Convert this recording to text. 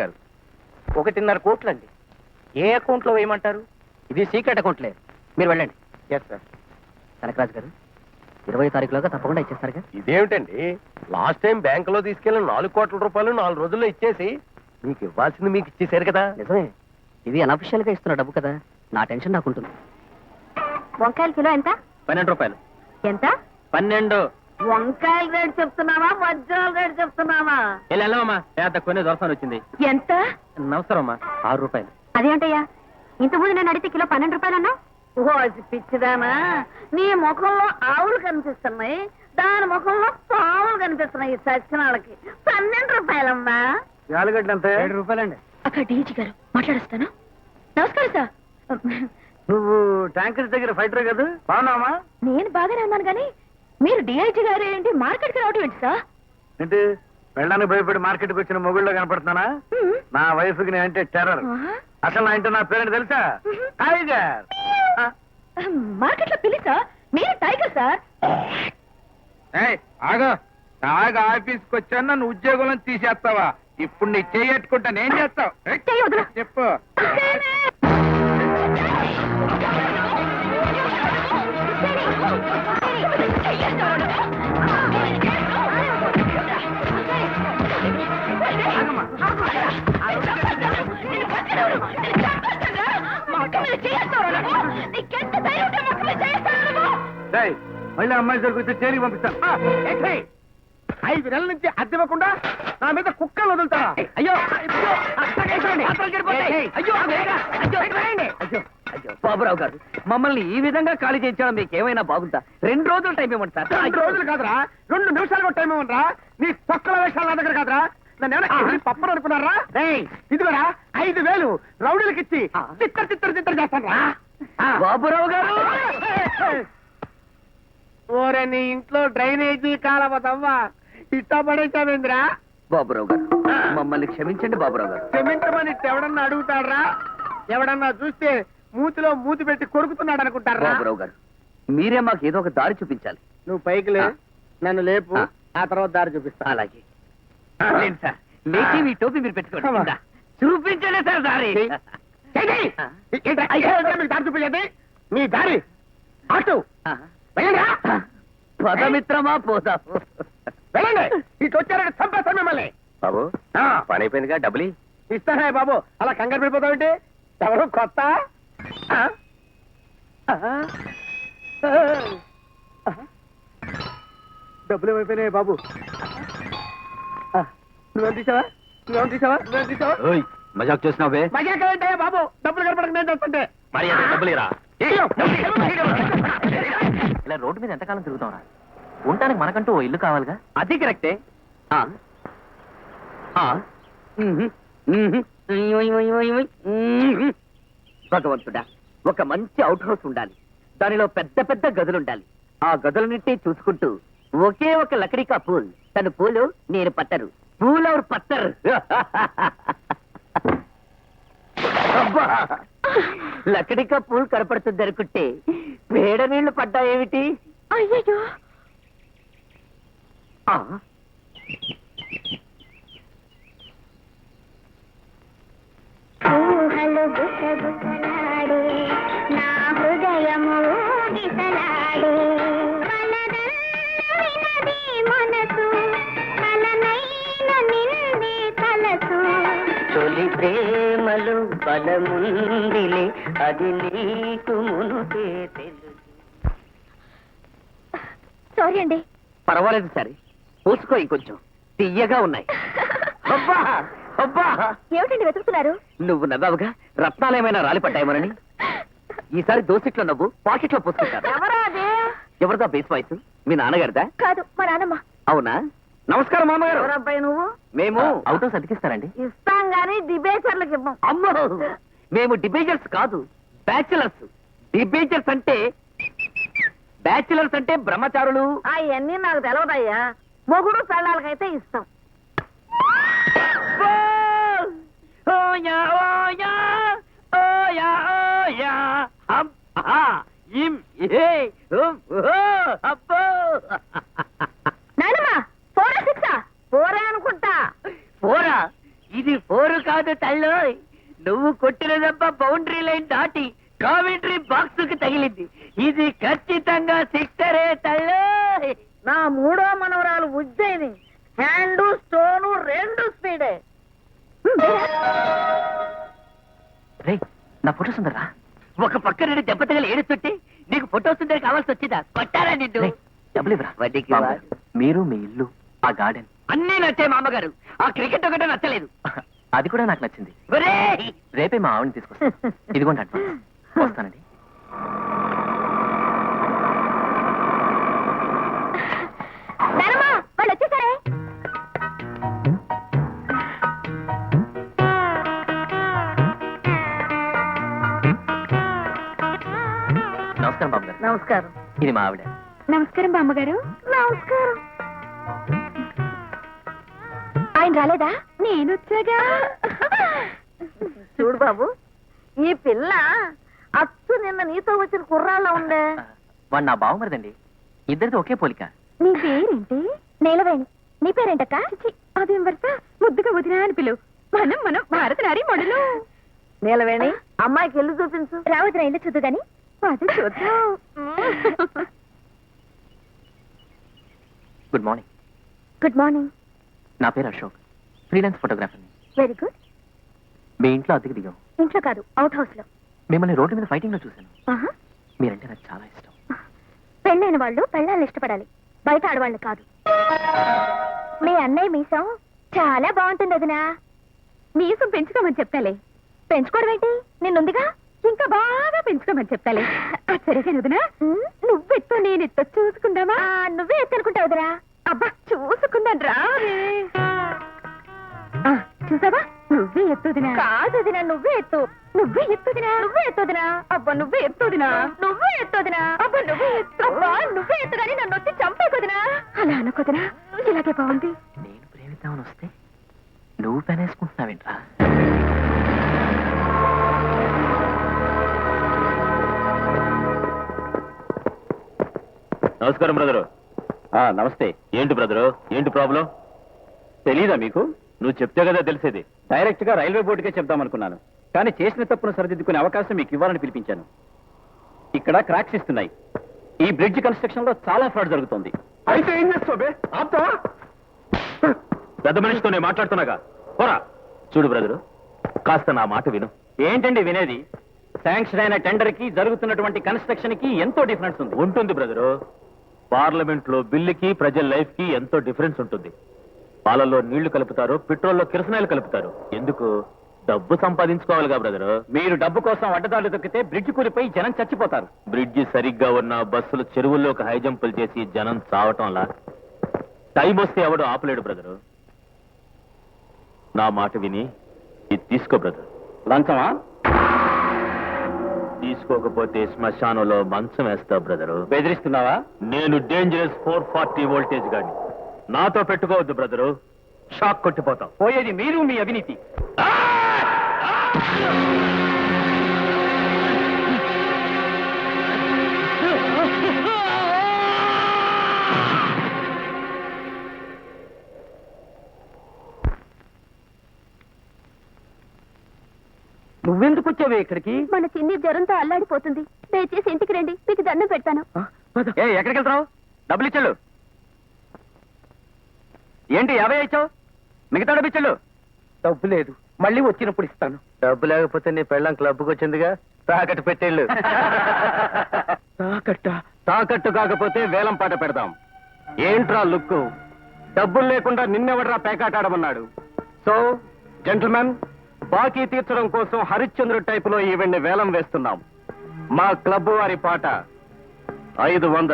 గారు ఒకటిన్నర కోట్లు అండి ఏ అకౌంట్లో వేయమంటారు? ఇది సీక్రెట్ అకౌంట్లే మీరు వెళ్ళండి. ఎస్ సార్ కనకరాజు గారు ఇరవై తారీఖులోగా తప్పకుండా ఇచ్చేస్తారుగా? ఇదేమిటండి? లాస్ట్ టైం బ్యాంకులో తీసుకెళ్ళిన నాలుగు కోట్ల రూపాయలు నాలుగు రోజుల్లో ఇచ్చేసి మీకు ఇవ్వాల్సింది మీకు ఇచ్చేసారు కదా? నిజమే. ఇది అనఫిషియల్గా ఇస్తున్న డబ్బు కదా. నా టెన్షన్ నాకుంటుంది వంకాయల కిలో ఎంత? పన్నెండు రూపాయలు. ఎంత? పన్నెండు. వంకాయల రేటు చెప్తున్నావా వజ్రాల రేటు చెప్తున్నావా? వెళ్ళమ్మా పెద్ద కొన్ని దొరసాన్ని వచ్చింది. ఎంత? నమస్కారం అమ్మా ఆరు రూపాయలు. అదేంటయ్యా ఇంతకుముందు నేను అడిగితే కిలో పన్నెండు రూపాయలన్నా? ఓ పిచ్చిదానా. నీ ముఖంలో ఆవులు కనిపిస్తున్నాయి దాని ముఖంలో పావులు కనిపిస్తున్నాయి ఈ సచ్చిన వాళ్ళకి పన్నెండు రూపాయలమ్మా. యాలగడ్డ అంతే ఏడు రూపాయలండి. అక్కడ డీజీ గారు మాట్లాడుస్తాను. నమస్కారం సార్. నువ్వు ట్యాంకర్ దగ్గర ఫైటర్ కదా? బాగున్నావా? నేను బాగానే ఉన్నాను కానీ మీరు డిఐజీ గారు ఏంటి? మార్కెట్కి రావడం ఏంటి సార్? ఏంటి? వెళ్ళడానికి భయపడి మార్కెట్కి వచ్చిన మొగుళ్ళో కనపడుతున్నానా? నా వైఫ్కి అంటే టెర్రర్. అసలు నా ఇంటి నా పేరెంట్ తెలుసా? టైగర్. మార్కెట్లో పిలిచా మీరు టైగర్ సార్. ఆగా. ఆఫీస్కి వచ్చాను నన్ను ఉద్యోగంలో తీసేస్తావా? ఇప్పుడు నీ చేయట్టుకుంటా నేను చేస్తావు. చెప్పు. మళ్ళీ అమ్మాయి దొరికితే జైలుకి పంపిస్తాను? ఐదు నెలల నుంచి అద్దె ఇవ్వకుండా నా మీద కుక్కలు వదులుతారా అయ్యో అయ్యో. బాబురావు గారు మమ్మల్ని ఈ విధంగా ఖాళీ చేయించడం మీకు ఏమైనా బాగుందా? రెండు రోజులు టైం ఇవ్వండి సార్. రెండు రోజులు కాదురా. రెండు నిమిషాలు కూడా టైం ఇవ్వనరా నీ తొక్కల వేషాలు నా దగ్గర కాదురా. పప్పని అనుకున్నారా? ఇదిగోరా ఐదు వేలు రౌడీలకి ఇచ్చి తిత్తర్ తిత్తర్ తిత్తర్ చేస్తాను రా బాబురావు గారు! ఓరే నీ ఇంట్లో డ్రైనేజీ కాలవ తవ్వా ఇష్టపడేసావేంద్రా బాబురావు గారు మమ్మల్ని క్షమించండి బాబురావు గారు క్షమించమని ఎవడన్నా అడుగుతాడ్రా ఎవడన్నా చూస్తే మూతిలో మూతి పెట్టి కొరుకుతున్నాడు అనుకుంటారా బాబురావు గారు మీరే మాకు ఏదో ఒక దారి చూపించాలి నువ్వు పైకి లే. నన్ను లేపు ఆ. తర్వాత దారి చూపిస్తా అలాగే సార్ లేచి మీ టోపీ మీరు పెట్టుకోండి. చూపించండి సార్ దారి చూపించేది మీ దారి అటు పదమిత్రమా పోదాం? వెళ్ళండి. ఇటు వచ్చారంటే చంపేస్తాను మిమ్మల్ని. బాబు. పని అయిపోయిందిగా డబ్బులు ఇస్తానే బాబు. అలా కంగారు పడిపోతావేంటి ఎవరు కొత్త? డబ్బులు ఏమైపోయినాయి బాబు? నువ్వేం తీసావా? నువ్వేం తీసావా? నువ్వేం తీసావా? మజాక్ చేసినావే మజాక ఏంటయ్యా బాబు? డబ్బులు కనపడక నేను చేస్తుంటే. మరి డబ్బులు ఇరా ఇలా రోడ్డు మీద ఎంతకాలం తిరుగుతాం ఉండటానికి మనకంటూ ఓ ఇల్లు కావాలిగా అది కరెక్టే ఆ. ఆ. మ్మ్. మ్మ్. ఉయ్ ఉయ్ ఉయ్ ఉయ్ ఉయ్. మ్మ్. భగవంతుడా ఒక మంచి అవుట్ హౌస్ ఉండాలి దానిలో పెద్ద పెద్ద గదులుండాలి ఆ గదులన్నింటి చూసుకుంటూ ఒకే ఒక లకడికా పూల్ తను పూలు నేను పట్టరు పూల్ అవర్ పట్టరు అబ్బా లకడికా పూల్ కనపడుతుంది అనుకుంటే వేడ నీళ్ళు పడ్డాయేమిటి. ఊహలు గుసగుసలాడే నా హృదయము మనసు నింది తొలి ప్రేమలు బలముందిలే అది నీకు మునుపే సారీ అండి. పర్వాలేదు సరే. పూసుకో ఇంకొంచెం. తీయగా ఉన్నాయి. అబ్బా! అబ్బా! ఏమిటండి వెతుకుతున్నారు? నువ్వు నవ్వావుగా? రత్నాలేమైనా రాలిపడ్డాయేమోనని? ఈసారి దోసిట్లో నవ్వు పాకెట్లో పూసుకుంటారు ఎవరా అదే? ఎవరిదా బేస్ వాయిస్ మీ నాన్నగారిదా? కాదు మా నాన్నమ్మ. అవునా? నమస్కారం మామగారు. ఎవరబ్బాయి నువ్వు? మేము అవుట్ హౌస్ అతికిస్తారండి ఇస్తాం గాని డిబేచర్లకు ఇవ్వం. అమ్మో! మేము డిబేజర్స్ కాదు బ్యాచులర్స్. డిబేజర్స్ అంటే బ్యాచులర్స్ అంటే బ్రహ్మచారులు. అవన్నీ నాకు తెలవదయ్యా. మొగుడు పెళ్ళాలకైతే ఇస్తాం ఓయా ఓయా ఓయా ఓయా. హం హా ఇం ఏ ఉం ఓ అబ్బో. నాయనమ్మ ఫోర్ సిక్స్ ఫోరే అనుకుంటా. పోరా ఇది ఫోరు కాదు తల్లో నువ్వు కొట్టిన దెబ్బ బౌండరీ లైన్ దాటి. కామెంటరీ బాక్స్కి తగిలింది. ఇది ఖచ్చితంగా సిక్సరే తల్లో. నా మూడో మనవరాలు ఉజ్జయిని. హ్యాండ్ స్టోను రెండు స్పీడే. రే నా ఫోటోస్ ఉందరా ఒక పక్క నుండి దెబ్బ తగిలి ఏడుస్తుంటే నీకు ఫోటోస్ ఉందని కావాల్సి వచ్చిందా? కొట్టారా నిన్ను? డబ్బులు ఇవ్వరా? వడ్డీకి మీరు మీ ఇల్లు ఆ గార్డెన్. అన్నీ నచ్చాయి మామగారు. ఆ క్రికెట్ ఒకటే నచ్చలేదు. అది కూడా నాకు నచ్చింది. రేపే మా ఆవిడని తీసుకొస్తాను ఇదిగోండి అడ్వాన్స్. నమస్కారం. ఇది మా ఆవిడ. నమస్కారం బామ్మగారు. నమస్కారం. ఆయన రాలేదా? నేను వచ్చాగా. చూడు బాబు ఈ పిల్ల అచ్చు నిన్న నీతో వచ్చిన కుర్రాళ్ళ ఉందే వాడు నా బావమరదండి. ఇద్దరిది ఒకే పోలిక. నీ పేరేంటి? నీలవేణి. నీ పేరేంటక్క? అదేం వరుస? ముద్దుగా వదినా అని పిలువు మనం మనం భారత నారి మొడలు. నీలవేణి అమ్మాయికి వెళ్ళి చూపించు. రావద్దురా ఇల్లు చూద్దు గాని అది చూద్దాం గుడ్ మార్నింగ్. Good morning. నా పేరు అశోక్. ఫ్రీలాన్స్ ఫోటోగ్రాఫర్ని వెరీ గుడ్. మీ ఇంట్లో అద్దెకి దిగాం. ఇంట్లో కాదు అవుట్ హౌస్లో మిమ్మల్ని రోడ్డు మీద ఫైటింగ్లో చూశాను. ఆహా. మీరంటే నాకు చాలా ఇష్టం. పెళ్ళైన వాళ్ళు పెళ్ళాలను ఇష్టపడాలి. బయట ఆడవాళ్ళు కాదు. మీ అన్నయ్య మీసం చాలా బాగుంటుంది వదినా మీసం పెంచుకోమని చెప్తాలే. పెంచుకోవడం ఏంటి? నిన్నుందిగా? ఇంకా బాగా పెంచుకోమని చెప్తాలే. సరే వదినా నువ్వెత్తు నేను ఎత్తు చూసుకుందామా? నువ్వే ఎత్తు అనుకుంటా వదినా. అబ్బా చూసుకుందాం రా. చూసావా? నువ్వే ఎత్తుదినా కాదు వదినా నువ్వే ఎత్తు. నువ్వే ఎత్తుదినా నువ్వే ఎత్తుదినా అబ్బా నువ్వే ఎత్తుదినా నువ్వే ఎత్తుదినా అబ్బా నువ్వే ఎత్తు. అబ్బా నువ్వే ఎత్తుగాని నన్ను వచ్చి చంపేకుదినా అలా అనుకోదినా ఇలాగే బాగుంది. నేను ప్రేమిద్దామని వస్తే నువ్వు పెనేసుకుంటున్నావేంట్రా? నమస్కారం బ్రదరు. నమస్తే. ఏంటి బ్రదరు? ఏంటి ప్రాబ్లం? తెలీదా మీకు? నువ్వు చెప్తే కదా తెలిసేది. డైరెక్ట్గా రైల్వే బోర్డుకే చెప్దామనుకున్నాను. కానీ చేసిన తప్పును సరిదిద్దుకునే అవకాశం మీకు ఇవ్వాలని పిలిపించాను. ఇక్కడ క్రాక్స్ ఇస్తున్నాయి. ఈ బ్రిడ్జ్ కన్స్ట్రక్షన్లో చాలా ఫ్రాడ్ జరుగుతుంది. అయితే ఏం చేస్తావు ఆపుతావా? పెద్ద మనిషితో నేను మాట్లాడుతున్నాగా. పోరా. చూడు బ్రదరు. కాస్త నా మాట విను. ఏంటండి వినేది? శాంక్షన్ అయిన టెండర్కి జరుగుతున్నటువంటి కన్స్ట్రక్షన్కి ఎంతో డిఫరెన్స్ ఉంది. ఉంటుంది బ్రదరు. పార్లమెంట్లో బిల్లుకి ప్రజల లైఫ్కి ఎంతో డిఫరెన్స్ ఉంటుంది. పాలల్లో నీళ్ళు కలుపుతారు పెట్రోల్లో కిరసనాయిలు కలుపుతారు. ఎందుకు? డబ్బు సంపాదించుకోవాలిగా బ్రదరు. మీరు డబ్బు కోసం అడ్డదారులు దొక్కితే బ్రిడ్జ్ కూలిపోయి జనం చచ్చిపోతారు. బ్రిడ్జ్ సరిగ్గా ఉన్న బస్సులు చెరువుల్లోకి హై జంపులు చేసి జనం చావటంలా? టైం వస్తే ఎవడు ఆపలేడు బ్రదరు. నా మాట విని ఇది తీసుకో బ్రదర్. లంచమా? తీసుకోకపోతే శ్మశానంలో మంచం వేస్తా బ్రదరు. బెదిరిస్తున్నావా? నేను డేంజరస్ ఫోర్ ఫార్టీ వోల్టేజ్ గాని నాతో పెట్టుకోవద్దు బ్రదరు. షాక్ కొట్టిపోతాం పోయేది మీరు మీ అవినీతి. నువ్వెందుకు వచ్చావే ఇక్కడికి? మన చిన్ని జ్వరంతో అల్లాడిపోతుంది. దయచేసి ఇంటికి రండి మీకు దండం పెడతాను. ఏ ఎక్కడికి వెళ్తావు డబ్బులు ఇచ్చాడు ఏంటి యాభై ఇచ్చావు? మిగతా డబ్బు ఇచ్చాడు డబ్బు లేదు మళ్ళీ వచ్చినప్పుడు ఇస్తాను. డబ్బు లేకపోతే నీ పెళ్ళం క్లబ్కి వచ్చిందిగా? తాకట్టు పెట్టేళ్ళు. తాకట్ట? తాకట్టు కాకపోతే వేలం పాట పెడదాం. ఏంట్రా లుక్ డబ్బులు లేకుండా నిన్నెవడరా పేకాటాడమన్నాడు? సో జెంటిల్మెన్ బాకీ తీర్చడం కోసం హరిశ్చంద్రుడు టైపులో ఈవెంట్ వేలం వేస్తున్నాం. మా క్లబ్ వారి పాట ఐదు వందలు